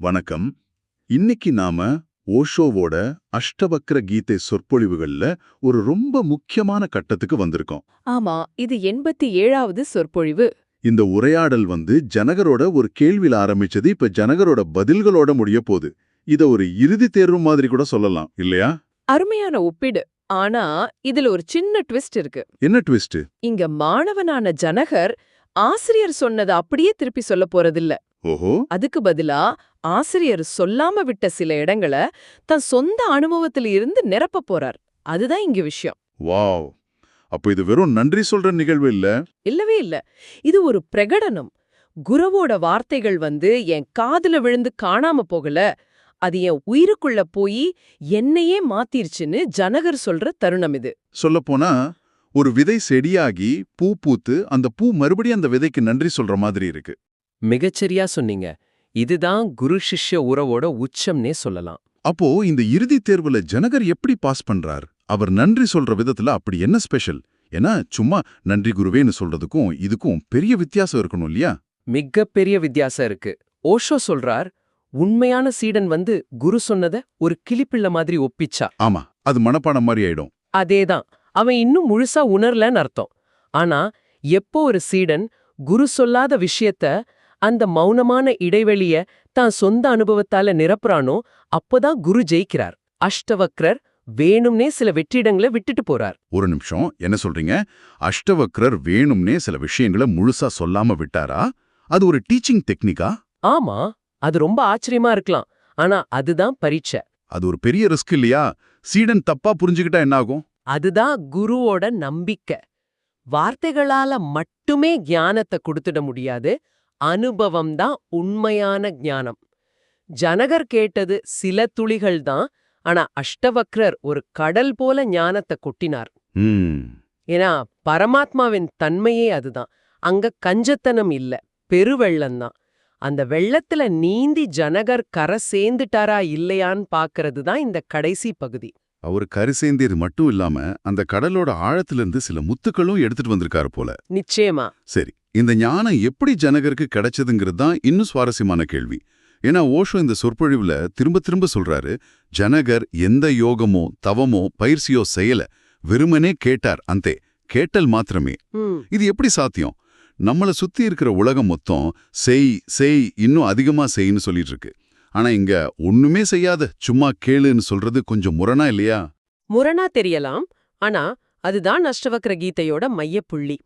வணக்கம். இன்னைக்கு நாம ஓஷோவோட அஷ்டவக்ர கீதை சொற்பொழிவுகள்ல ஒரு ரொம்ப முக்கியமான கட்டத்துக்கு வந்திருக்கோம். ஆமா இது எண்பத்தி ஏழாவது சொற்பொழிவு. இந்த உரையாடல் வந்து ஜனகரோட ஒரு கேள்வியில ஆரம்பிச்சது இப்ப ஜனகரோட பதில்களோட முடிய போகுது. இத ஒரு இறுதி தேர்வு மாதிரி கூட சொல்லலாம் இல்லையா? அருமையான ஒப்பீடு. ஆனா இதுல ஒரு சின்ன ட்விஸ்ட் இருக்கு. என்ன ட்விஸ்ட் இங்க மாணவனான ஜனகர் ஆசிரியர் சொன்னதை அப்படியே திருப்பி சொல்ல போறதில்ல. ஓஹோ. அதுக்கு பதிலா ஆசிரியர் சொல்லாம விட்ட சில இடங்களை தன் சொந்த அனுபவத்துல இருந்து நிரப்ப போறார். அதுதான் இங்க விஷயம். வாவ். அப்ப இது வெறும் நன்றி சொல்ற நிகழ்வு இல்ல? இல்லவே இல்ல. இது ஒரு பிரகடனம். குருவோட வார்த்தைகள் வந்து என் காதுல விழுந்து காணாம போகல. அது என் உயிருக்குள்ள போய் என்னையே மாத்திருச்சுன்னு ஜனகர் சொல்ற தருணம் இது. சொல்லப்போனா ஒரு விதை செடியாகி பூ பூத்து அந்த பூ மறுபடியும் அந்த விதைக்கு நன்றி சொல்ற மாதிரி இருக்கு. மிகச்சரியா சொன்னீங்க. இதுதான் குரு சிஷ்ய உறவோட உச்சம்னே சொல்லலாம். அப்போ இந்த இறுதித் தேர்வுல ஜனகர் எப்படி பாஸ் பண்றார்? அவர் நன்றி சொல்ற விதத்துல அப்படி என்ன ஸ்பெஷல்? ஏன்னா சும்மா நன்றி குருவேன்னு சொல்றதுக்கும் இதுக்கும் பெரிய வித்தியாசம் இருக்கணும் இல்லையா? மிகப்பெரிய வித்தியாசம் இருக்கு. ஓஷோ சொல்றார் உண்மையான சீடன் வந்து குரு சொன்னத ஒரு கிளிப்பிள்ளை மாதிரி ஒப்பிச்சா. ஆமா அது மனப்பாடம் மாதிரி ஆயிடும். அதேதான். அவன் இன்னும் முழுசா உணரலன்னு அர்த்தம். ஆனா எப்போ ஒரு சீடன் குரு சொல்லாத விஷயத்த அந்த மௌனமான இடைவெளிய தான் சொந்த அனுபவத்தால நிரப்புறானோ அப்போதான் குரு ஜெயிக்கிறார். அஷ்டவக்ரர் வேணும்னே சில வெற்றிடங்களை விட்டுட்டு போறார். ஒரு நிமிஷம் என்ன சொல்றீங்க? அஷ்டவக்ரர் வேணும்னே சில விஷயங்களை முழுசா சொல்லாம விட்டாரா? அது ஒரு டீச்சிங் டெக்னிக்கா? ஆமா அது ரொம்ப ஆச்சரியமா இருக்கலாம். ஆனா அதுதான் பரீட்சை. அது ஒரு பெரிய ரிஸ்க் இல்லையா? சீடன் தப்பா புரிஞ்சுக்கிட்டா என்ன ஆகும் அதுதான் குருவோட நம்பிக்கை. வார்த்தைகளால மட்டுமே ஞானத்தை கொடுத்துட முடியாது. அனுபவம் தான் உண்மையான ஞானம். ஜனகர் கேட்டது சில துளிகள் தான் ஆனா அஷ்டவக்ரர் ஒரு கடல் போல ஞானத்தை கொட்டினார். ஏன்னா பரமாத்மாவின் தன்மையே அதுதான். அங்க கஞ்சத்தனம் இல்ல பெருவெள்ளம்தான். அந்த வெள்ளத்துல நீந்தி ஜனகர் கரை சேர்ந்துட்டாரா இல்லையான்னு பாக்குறது தான் இந்த கடைசி பகுதி. அவர் கரு சேர்ந்தது மட்டும் இல்லாம அந்த கடலோட ஆழத்திலிருந்து சில முத்துக்களும் எடுத்துட்டு வந்திருக்காரு போல. நிச்சயமா. சரி இந்த ஞானம் எப்படி ஜனகருக்கு கிடைச்சதுங்கிறது தான் இன்னும் சுவாரஸ்யமான கேள்வி. ஏன்னா ஓஷோ இந்த சொற்பொழிவுல திரும்ப திரும்ப சொல்றாரு ஜனகர் எந்த யோகமோ தவமோ பயிற்சியோ செய்யல. வெறுமனே கேட்டார் அந்தே. கேட்டல் மாத்திரமே. இது எப்படி சாத்தியம்? நம்மள சுத்தி இருக்கிற உலகம் மொத்தம் செய் செய் இன்னும் அதிகமா செய்ன்னு சொல்லிட்டு இருக்கு ஆனா இங்க ஒண்ணுமே செய்யாத சும்மா கேளுன்னு சொல்றது கொஞ்சம் முரணா இல்லையா? முரணா தெரியலாம். ஆனா அதுதான் அஷ்டவக்ர கீதையோட மையப்புள்ளி.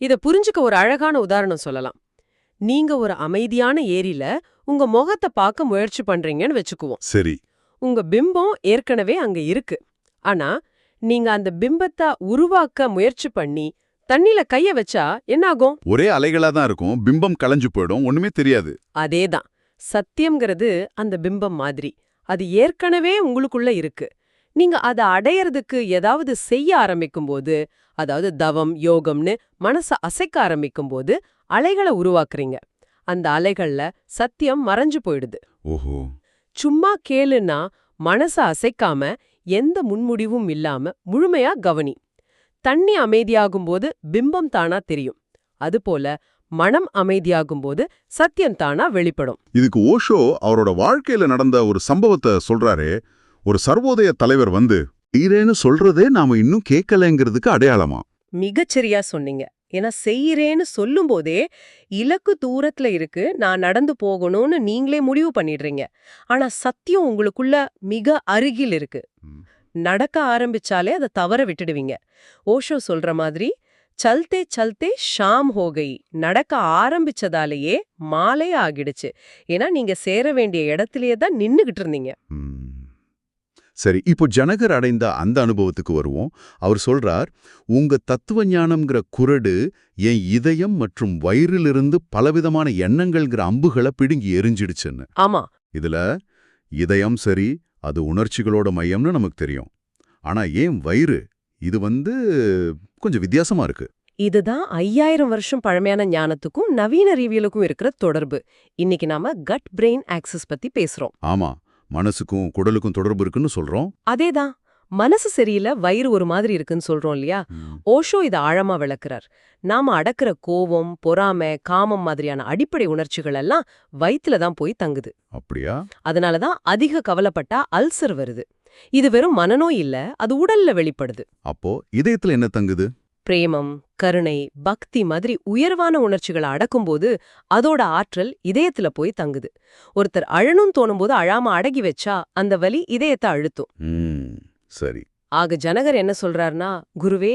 இத புரிஞ்சுக்க ஒரு அழகான உதாரணம் சொல்லலாம். நீங்க ஒரு அமைதியான ஏரியில உங்க முகத்தை பார்க்க முயற்சி பண்றீங்கன்னு வச்சுக்குவோம். சரி. உங்க பிம்பம் ஏற்கனவே அங்க இருக்கு. ஆனா நீங்க அந்த பிம்பத்தை உருவாக்க முயற்சி பண்ணி தண்ணில கைய வச்சா என்னாகும்? ஒரே அலைகளா தான் இருக்கும். பிம்பம் களைஞ்சு போயிடும். ஒண்ணுமே தெரியாது. அதேதான். சத்தியம்ங்கிறது அந்த பிம்பம் மாதிரி. அது ஏற்கனவே உங்களுக்குள்ள இருக்கு. நீங்க அதை அடையறதுக்கு ஏதாவது செய்ய ஆரம்பிக்கும்போது அதாவது தவம் யோகம்னு மனச அசைக்க ஆரம்பிக்கும்போது அலைகளை உருவாக்குறீங்க. அந்த அலைகள்ல சத்தியம் மறைஞ்சு போயிடுது. ஓஹோ. சும்மா கேளுன்னா மனச அசைக்காம எந்த முன்முடிவும் இல்லாம முழுமையா கவனி. தண்ணி அமைதியாகும்போது பிம்பம் தானா தெரியும். அதுபோல மனம் அமைதியாகும்போது சத்தியம் தானா வெளிப்படும். இதுக்கு ஓஷோ அவரோட வாழ்க்கையில நடந்த ஒரு சம்பவத்தை சொல்றாரே. ஒரு சர்வோதய தலைவர் வந்து ஈரேன்னு சொல்றதே நாம இன்னும் கேட்கலங்கிறதுக்கு அடையாளமா? மிகச்சரியா சொன்னீங்க. ஏன்னா செய்யறேன்னு சொல்லும்போதே இலக்கு தூரத்துல இருக்கு நான் நடந்து போகணும்னு நீங்களே முடிவு பண்ணிடுறீங்க. ஆனா சத்தியம் உங்களுக்குள்ள மிக அருகில் இருக்கு. நடக்க ஆரம்பிச்சாலே அதை தவற விட்டுடுவீங்க. ஓஷோ சொல்ற மாதிரி சல்தே சல்தே ஷாம் ஹோகை. நடக்க ஆரம்பிச்சதாலேயே மாலை ஆகிடுச்சு. ஏன்னா நீங்க சேர வேண்டிய இடத்திலேயே தான் நின்னுகிட்டு இருந்தீங்க. சரி இப்போ ஜனகர் அடைந்த அந்த அனுபவத்துக்கு வருவோம். அவர் சொல்றார் உங்க தத்துவ ஞானம்ங்கிற குரடு என் இதயம் மற்றும் வயிறிலிருந்து பலவிதமான எண்ணங்கள்ங்கிற அம்புகளை பிடுங்கி எரிஞ்சிடுச்சுன்னு. ஆமா. இதுல இதயம் சரி அது உணர்ச்சிகளோட மையம்னு நமக்கு தெரியும். ஆனா ஏன் வயிறு? இது வந்து கொஞ்சம் வித்தியாசமா இருக்கு. இதுதான் ஐயாயிரம் வருஷம் பழமையான ஞானத்துக்கும் நவீன அறிவியலுக்கும் இருக்கிற தொடர்பு. இன்னைக்கு நாம கட் பிரெயின் ஆக்சஸ் பத்தி பேசுறோம். ஆமா. மனசுக்கும் குடலுக்கும் தொடர்பு இருக்குன்னு சொல்றோம். அதேதான் மனசு சரியில்லை வயிறு ஒரு மாதிரி இருக்குன்னு சொல்றோம் இல்லையா? ஓஷோ இத ஆழமா விளக்குறார். நாம அடக்குற கோவம் பொறாமை காமம் மாதிரியான அடிப்படை உணர்ச்சிகள் எல்லாம் வயித்துல தான் போய் தங்குது. அப்படியா? அதனால தான் அதிக கவலைப்பட்டா அல்சர் வருது. இது வெறும் மனநோய் இல்ல அது உடல்ல வெளிப்படுது. அப்போ இதயத்துல என்ன தங்குது? பிரேமம் கருணை பக்தி மாதிரி உயர்வான உணர்ச்சிகளை அடக்கும்போது அதோட ஆற்றல் இதயத்துல போய் தங்குது. ஒருத்தர் அழணும் தோணும்போது அழாம அடக்கி வச்சா அந்த வலி இதயத்தை அழுத்தும். சரி. ஆக ஜனகர் என்ன சொல்றாருன்னா குருவே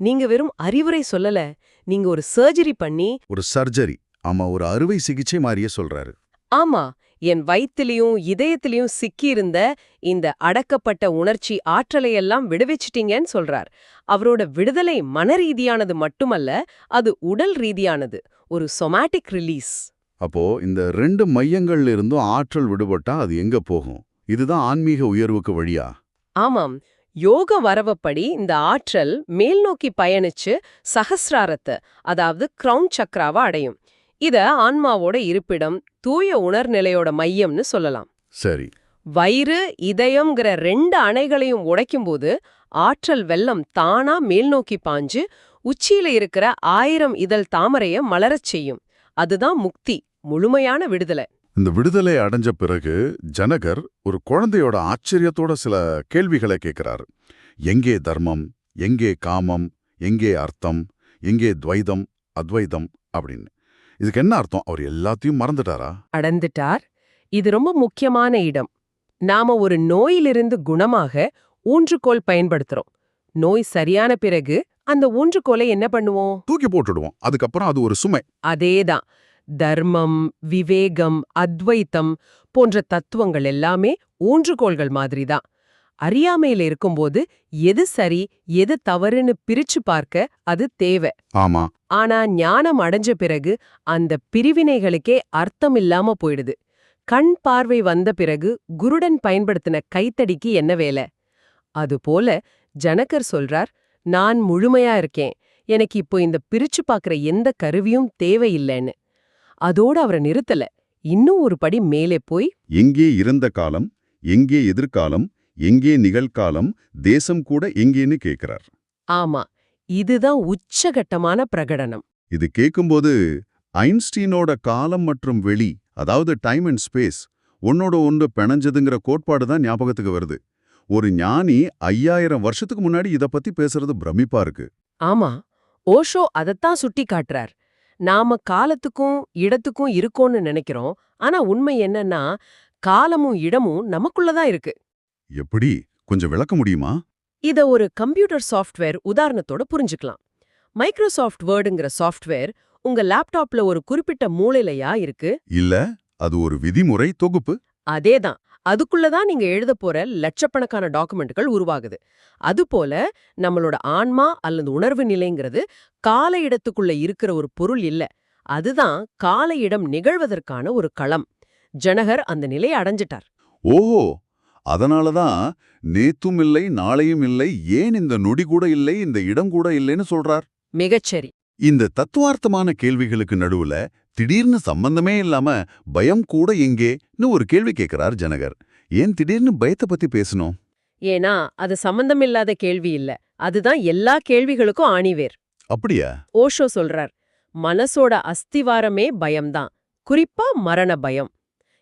நீங்க வெறும் அறிவுரை சொல்லல நீங்க ஒரு சர்ஜரி பண்ணி ஒரு சர்ஜரி. ஆமா ஒரு அறுவை சிகிச்சை மாதிரியே சொல்றாரு. ஆமா என் வயித்திலையும் இதயத்திலையும் சிக்கியிருந்த இந்த அடக்கப்பட்ட உணர்ச்சி ஆற்றலையெல்லாம் விடுவிச்சிட்டீங்கன்னு சொல்றார். அவரோட விடுதலை மனரீதியானது மட்டுமல்ல அது உடல் ரீதியானது. ஒரு சொமாட்டிக் ரிலீஸ் அப்போ இந்த ரெண்டு மையங்கள்ல இருந்தும் ஆற்றல் விடுபட்டா அது எங்க போகும்? இதுதான் ஆன்மீக உயர்வுக்கு வழியா? ஆமாம். யோக வரவப்படி இந்த ஆற்றல் மேல் நோக்கி பயணிச்சு சகசிராரத்தை அதாவது கிரவுன் சக்ராவை அடையும். இத ஆன்மாவோட இருப்பிடம் தூய உணர்நிலையோட மையம்னு சொல்லலாம். சரி. வயிறு இதயம்ங்கிற ரெண்டு அணைகளையும் உடைக்கும்போது ஆற்றல் வெள்ளம் தானா மேல் நோக்கி பாஞ்சு உச்சியில இருக்கிற ஆயிரம் இதழ் தாமரைய மலரச் செய்யும். அதுதான் முக்தி முழுமையான விடுதலை. இந்த விடுதலை அடைஞ்ச பிறகு ஜனகர் ஒரு குழந்தையோட ஆச்சரியத்தோட சில கேள்விகளை கேட்கிறார் எங்கே தர்மம் எங்கே காமம் எங்கே அர்த்தம் எங்கே துவைதம் அத்வைதம் அப்படின்னு. இதுக்கு என்ன அர்த்தம்? அவர் எல்லாத்தையும் மறந்துட்டாரா? அடந்துட்டார். இது ரொம்ப முக்கியமான இடம். நாம ஒரு நோயிலிருந்து குணமாக ஊன்றுகோல் பயன்படுத்துறோம். நோய் சரியான பிறகு அந்த ஊன்றுகோலை என்ன பண்ணுவோம்? தூக்கி போட்டுடுவோம். அதுக்கப்புறம் அது ஒரு சுமை. அதேதான். தர்மம் விவேகம் அத்வைத்தம் போன்ற தத்துவங்கள் எல்லாமே ஊன்றுகோள்கள் மாதிரிதான். அறியாமையில இருக்கும்போது எது சரி எது தவறுன்னு பிரிச்சு பார்க்க அது தேவை. ஆமா. ஆனா ஞானம் அடைஞ்ச பிறகு அந்த பிரிவினைகளுக்கே அர்த்தம் இல்லாம போயிடுது. கண் பார்வை வந்த பிறகு குருடன் பயன்படுத்தின கைத்தடிக்கு என்ன வேலை? அதுபோல ஜனகர் சொல்றார் நான் முழுமையா இருக்கேன். எனக்கு இப்போ இந்த பிரிச்சு பார்க்கற எந்த கருவியும் தேவையில்லைன்னு. அதோட அவரை நிறுத்தல. இன்னும் ஒரு படி மேலே போய் எங்கே இறந்த காலம் எங்கே எதிர்காலம் எங்கே நிகழ்காலம் தேசம் கூட எங்கேன்னு கேட்கிறார் ஆமா இதுதான் உச்சகட்டமான பிரகடனம். இது கேட்கும்போது ஐன்ஸ்டீனோட காலம் மற்றும் வெளி அதாவது டைம் அண்ட் ஸ்பேஸ் ஒன்னோட ஒன்று பிணைஞ்சதுங்கிற கோட்பாடு தான் ஞாபகத்துக்கு வருது. ஒரு ஞானி ஐயாயிரம் வருஷத்துக்கு முன்னாடி இத பத்தி பேசுறது பிரமிப்பா இருக்கு. ஆமா ஓஷோ அதத்தான் சுட்டி காட்டுறார். நாம காலத்துக்கும் இடத்துக்கும் இருக்கோம்னு நினைக்கிறோம். ஆனா உண்மை என்னன்னா காலமும் இடமும் நமக்குள்ளதான் இருக்கு. எப்படி? கொஞ்சம் விளக்க முடியுமா? இத ஒரு கம்ப்யூட்டர் சாஃப்ட்வேர் உதாரணத்தோட புரிஞ்சுக்கலாம். மைக்ரோசாஃப்ட் வேர்டுங்கிற சாஃப்ட்வேர் உங்க லேப்டாப்ல ஒரு குறிப்பிட்ட மூலையிலயா இருக்கு? இல்ல அது ஒரு விதிமுறை தொகுப்பு. அதேதான். அதுக்குள்ளதான் நீங்க எழுத போற லட்சக்கணக்கான டாக்குமெண்ட்கள் உருவாகுது. அதுபோல நம்மளோட ஆன்மா அல்லது உணர்வு நிலைங்கிறது கால இடத்துக்குள்ள இருக்கிற ஒரு பொருள் இல்ல. அதுதான் கால இடம் நிகழ்வதற்கான ஒரு களம். ஜனகர் அந்த நிலையை அடைஞ்சிட்டார். ஓஹோ! அதனாலதான் நேத்தும் இல்லை நாளையும் இல்லை ஏன் இந்த நொடி கூட இல்லை இந்த இடம் கூட இல்லைன்னு சொல்றார்? மிகச்சரி. இந்த தத்துவார்த்தமான கேள்விகளுக்கு நடுவுல திடீர்னு சம்பந்தமே இல்லாம பயம் கூட எங்கேன்னு ஒரு கேள்வி கேட்கிறார் ஜனகர். ஏன் திடீர்னு பயத்தை பத்தி பேசணும்? ஏன்னா அது சம்பந்தமில்லாத கேள்வி இல்ல. அதுதான் எல்லா கேள்விகளுக்கும் ஆணிவேர். அப்படியா? ஓஷோ சொல்றார் மனசோட அஸ்திவாரமே பயம்தான். குறிப்பா மரண பயம்.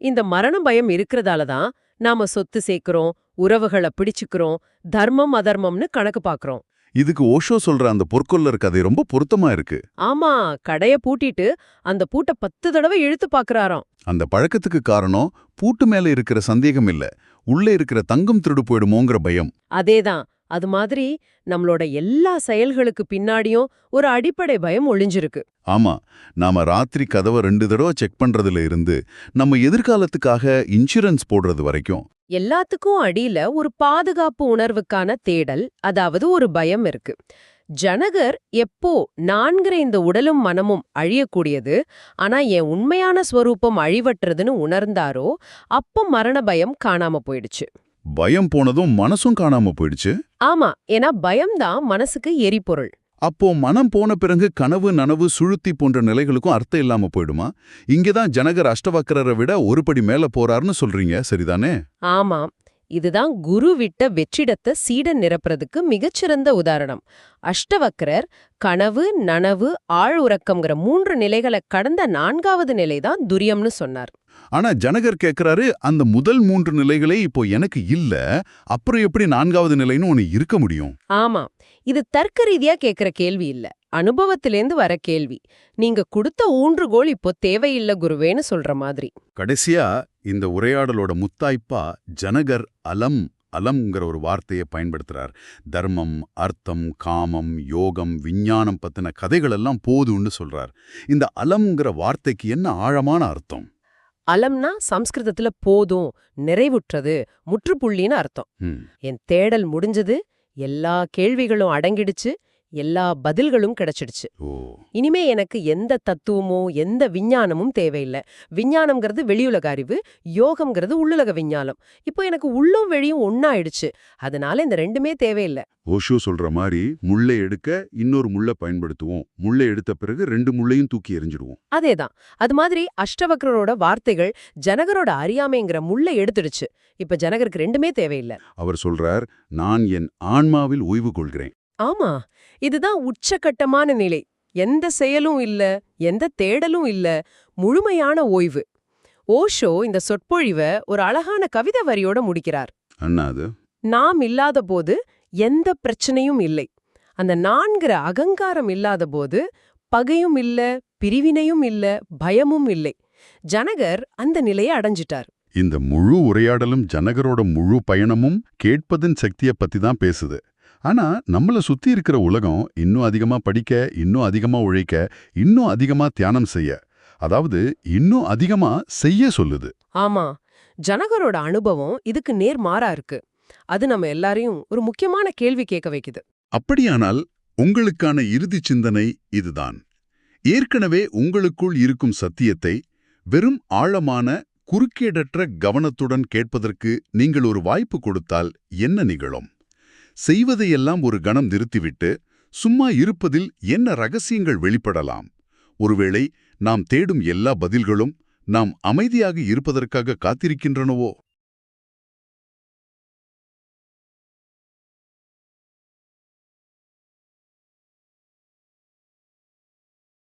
இந்த மரண பயம் இருக்கிறதால தான் நாம சொத்து சேர்க்கிறோம் உறவுகளை பிடிச்சுக்கிறோம் தர்மம் அதர்மம்னு கணக்கு பாக்குறோம் இதுக்கு ஓஷோ சொல்ற அந்த பொற்கொல்லர் கதை ரொம்ப பொருத்தமா இருக்கு. ஆமா கடைய பூட்டிட்டு அந்த பூட்டை பத்து தடவை இழுத்து பாக்குறாராம். அந்த பழக்கத்துக்கு காரணம் பூட்டு மேல இருக்கிற சந்தேகம் இல்ல உள்ள இருக்கிற தங்கம் திருடு போயிடுமோங்கிற பயம். அதேதான் அது மாதிரி நம்மளோட எல்லா செயல்களுக்கு பின்னாடியும் ஒரு அடிப்படை பயம் ஒளிஞ்சிருக்கு. ஆமா நாம ராத்திரி கதவை ரெண்டு தடவை செக் பண்றதுல இருந்து நம்ம எதிர்காலத்துக்காக இன்சூரன்ஸ் போடுறது வரைக்கும். எல்லாத்துக்கும் அடியில ஒரு பாதுகாப்பு உணர்வுக்கான தேடல் அதாவது ஒரு பயம் இருக்கு. ஜனகர் எப்போ நான்கிற இந்த உடலும் மனமும் அழியக்கூடியது ஆனா என் உண்மையான ஸ்வரூபம் அழிவற்றதுன்னு உணர்ந்தாரோ அப்ப மரண பயம் காணாம போயிடுச்சு. பயம் போனதும் மனசும் காணாம போயிடுச்சு. ஆமா ஏன்னா பயம்தான் மனசுக்கு எரிபொருள். அப்போ மனம் போன பிறகு கனவு நனவு சுழுத்தி போன்ற நிலைகளுக்கும் அர்த்தம் இல்லாம போயிடுமா? இங்கதான் ஜனகர் அஷ்டவக்கரரை விட ஒரு படி மேல போறாருன்னு சொல்றீங்க சரிதானே? ஆமாம் இதுதான் குரு விட்ட வெற்றிடத்தை சீடன் நிரப்புறதுக்கு மிகச்சிறந்த உதாரணம். அஷ்டவக்கரர் கனவு நனவு ஆழ் உறக்கம்ங்கிற மூன்று நிலைகளை கடந்த நான்காவது நிலைதான் துரியம்னு சொன்னார். ஆனா ஜனகர் கேக்குறாரு அந்த முதல் மூன்று நிலைகளே இப்போ எனக்கு இல்ல அப்புறம் எப்படி நான்காவது நிலைன்னு ஒன்னு இருக்க முடியும்? ஆமா இது தர்க்க ரீதியா கேக்குற கேள்வி இல்ல அனுபவத்திலேந்து வர கேள்வி. நீங்க கொடுத்த ஊன்றுகோல் இப்போ தேவையில்ல குருவேன்னு சொல்ற மாதிரி. கடைசியா இந்த உரையாடலோட முத்தாய்ப்பா ஜனகர் அலம் அலம்ங்கிற ஒரு வார்த்தையை பயன்படுத்துறார். தர்மம் அர்த்தம் காமம் யோகம் விஞ்ஞானம் பத்தின கதைகளெல்லாம் போதும்னு சொல்றார். இந்த அலம்ங்கிற வார்த்தைக்கு என்ன ஆழமான அர்த்தம்? அலம்னா சம்ஸ்கிருதத்துல போதும் நிறைவுற்றது முற்றுப்புள்ளின்னு அர்த்தம். என் தேடல் முடிஞ்சது எல்லா கேள்விகளும் அடங்கிடுச்சு எல்லா பதில்களும் கிடைச்சிடுச்சு. இனிமே எனக்கு எந்த தத்துவமோ எந்த விஞ்ஞானமும் தேவையில்லை. விஞ்ஞானம்ங்கிறது வெளியுலக அறிவு யோகம்ங்கிறது உள்ளுலக விஞ்ஞானம். இப்போ எனக்கு உள்ளும் வெளியும் ஒன்னாயிடுச்சு அதனால இந்த ரெண்டுமே தேவையில்லை. ஓஷோ சொல்ற மாதிரி முள்ளை எடுக்க இன்னொரு முள்ளை பயன்படுத்துவோம். முள்ளை எடுத்த பிறகு ரெண்டு முள்ளையும் தூக்கி எறிஞ்சிடுவோம். அதேதான். அது மாதிரி அஷ்டவக்ரரோட வார்த்தைகள் ஜனகரோட அறியாமைங்கிற முள்ளை எடுத்துடுச்சு. இப்ப ஜனகருக்கு ரெண்டுமே தேவையில்லை. அவர் சொல்றார் நான் என் ஆன்மாவில் ஓய்வு கொள்கிறேன். ஆமா இதுதான் உச்சகட்டமான நிலை. எந்த செயலும் இல்ல எந்த தேடலும் இல்ல முழுமையான ஓய்வு. ஓஷோ இந்த சொற்பொழிவை ஒரு அழகான கவிதை வரியோட முடிக்கிறார். நாம் இல்லாத போது எந்த பிரச்சனையும் இல்லை. அந்த நான்கிற அகங்காரம் இல்லாத போது பகையும் இல்ல பிரிவினையும் இல்ல பயமும் இல்லை. ஜனகர் அந்த நிலையை அடைஞ்சிட்டார். இந்த முழு உரையாடலும் ஜனகரோட முழு பயணமும் கேட்பதின் சக்தியை பத்தி தான் பேசுது. ஆனா நம்மள சுத்தி இருக்கிற உலகம் இன்னும் அதிகமா படிக்க இன்னும் அதிகமா உழைக்க இன்னும் அதிகமா தியானம் செய்ய. அதாவது இன்னும் அதிகமா செய்ய சொல்லுது. ஆமா. ஜனகரோட அனுபவம் இதுக்கு நேர் மாறா இருக்கு. அது நம்ம எல்லாரையும் ஒரு முக்கியமான கேள்வி கேட்க வைக்குது. அப்படியானால் உங்களுக்கான இறுதி சிந்தனை இதுதான். ஏற்கனவே உங்களுக்குள் இருக்கும் சத்தியத்தை வெறும் ஆழமான குறுக்கீடற்ற கவனத்துடன் கேட்பதற்கு நீங்கள் ஒரு வாய்ப்பு கொடுத்தால் என்ன நிகழும்? செய்வதையெல்லாம் ஒரு கணம் நிறுத்திவிட்டு சும்மா இருப்பதில் என்ன ரகசியங்கள் வெளிப்படலாம்? ஒருவேளை நாம் தேடும் எல்லா பதில்களும் நாம் அமைதியாக இருப்பதற்காக காத்திருக்கின்றனவோ?